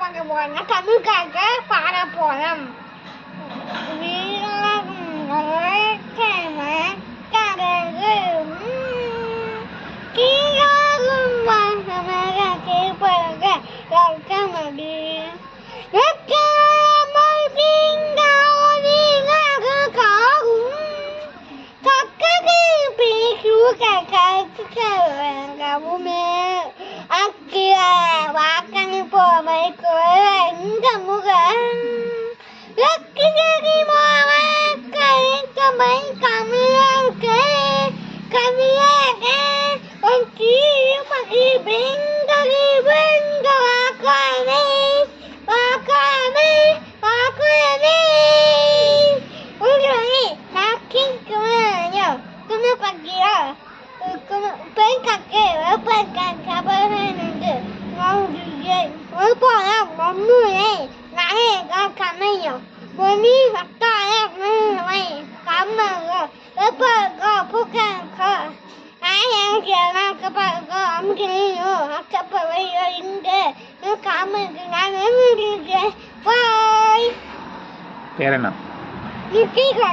பண்ண போறோம்னா தமிழ்காக பாட போறோம். வீரம் Mamãe Come caminhante, antiga e Come e brinda, bacane, Come bacane. 오늘이 나킹 Come 그만 갈게요. 그만 Come 갈게요. 뺑 가버렸는데 Come 길게. 오빠랑 머무래. Come 가면요. 몸이 막 கம்மகோ எப்பகோ புக்கோ நாயக கப்பகோ அம்கினியோ அக்கப்பவையோ இங்கே காமக்கு நான் பாய். பேர் என்ன Như kia